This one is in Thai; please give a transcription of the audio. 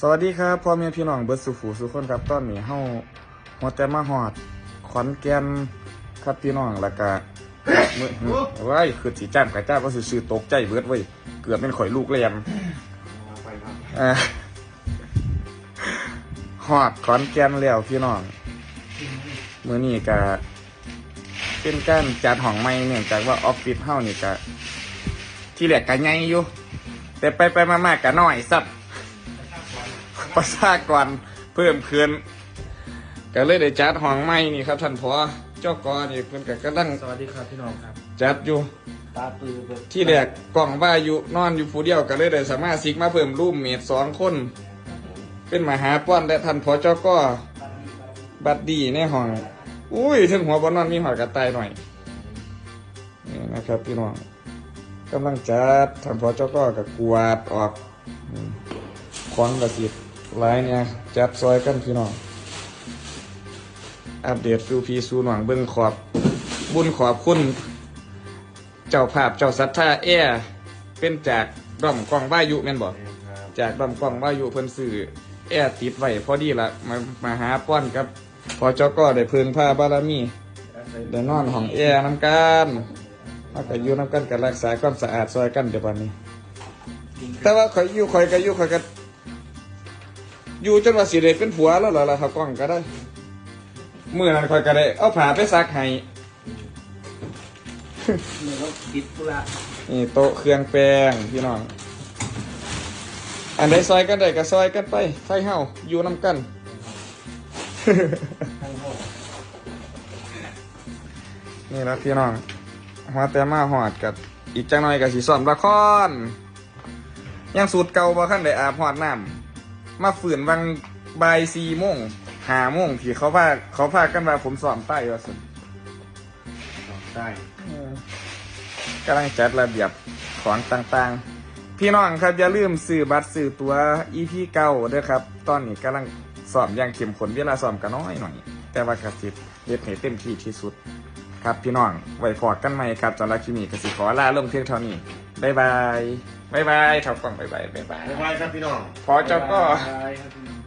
สวัสดีครับพ่อแม่พี่น้องเบิร์ดสุฟูสุคนครับตอนนี้เฮาหัวแต่มาหอดขอนแก่นครับพี่น้องแล้วก็มื้อไว้ยคือสีจ้ามกระจ้าก็ซื้อตกใจเบิดเว้ยเกือบเป็นข่อยลูกเลียมเอ่อหอดขอนแก่นแล้วพี่น้องมื้อนี้ก็เป็นการจัดห้องใหม่เนื่องจากว่าออฟฟิศเฮานี่ก็ที่แรกก็ใหญ่อยู่แต่ไปไปๆมาๆก็น้อยซับ ประชากรเพิ่มขึ้นก็เลยได้จัดห้องใหม่นี่ครับท่านพอเจ้ากอนี่เพิ่นก็กำลังสวัสดีครับพี่น้องครับ จัดอยู่ ตาปือแบบที่แรกกล่องว่าอยู่นอนอยู่ผู้เดียวก็เลยได้สามารถซิกมาเพิ่มรูมเมทสองคน เป็นมหาป้อนและท่านพอเจ้าก็บัดดีในห้องอุ้ยถึงหัวบนนอนมีหอยกระต่ายหน่อยนี่นะครับพี่น้องกำลังจัดท่านพอเจ้าก็กับกวาดออกอืมควันกระสิบ หลายเนี่ยจัดซอยกันพี่น้องอัปเดตสูพีสูหน่วงเบิ้งขอบบุญขอบคุณ เจ้าภาพเจ้าศรัทธาแอร์เป็นจากด้อมกองวายุแม่นบอกจากด้อมกองวายุเพิ่นซื้อแอร์ติดไว้พอดีละมามาหาป้อนครับ พอเจ้าก็ได้เพึงผ้าบารมีได้นอนห้องแอร์น้ำกันมาก็อยู่น้ำกันกันรักษาความสะอาดซอยกันเดี๋ยววันนี้ แต่ว่าข่อยอยู่ข่อยก็อยู่ข่อยก็ อยู่จนว่าสิได้เป็นผัวแล้วเหรอล่ะครับกล้องก็ได้เมื่อนั้นข่อยก็ได้เอาผ้าไปซักให้มือเราติดธุระนี่โต๊ะเครื่องแป้งพี่น้อง อันใดซอยกันได้ก็ซอยกันไปไฟเฮาอยู่น้ำกัน นี่นะพี่น้องหัวแต่มาหอดกับอีกจังหน่อยกับสีซ้อมละครยังสูตรเก่าบ่ขั้นได้อาบหอดน้ำ มาฝืนวังบายสี่โมงหาโมงที่เขาพาเขาพากันว่าผมสอมใต้ว่าสิได้กำลังจัดระเบียบของต่างๆ พี่น้องครับอย่าลืมซื้อบัตรซื้อตัว EP เก่าด้วยครับ ตอนนี้กำลังสอบอย่างเข้มข้นเวลาสอบก็น้อยหน่อย แต่ว่ากระสิบเย็ดให้เต็มที่ที่สุด ครับพี่น้องไว้พอกันใหม่ครับสำหรับคลิปนี้กสิขอลาลงเพียงเท่านี้บ๊ายบาย บ๊ายบายเท่ากล่องบ๊ายบายบ๊ายบาย บ๊ายบายครับพี่น้อง พอเจ้าก็ได้ครับพี่น้อง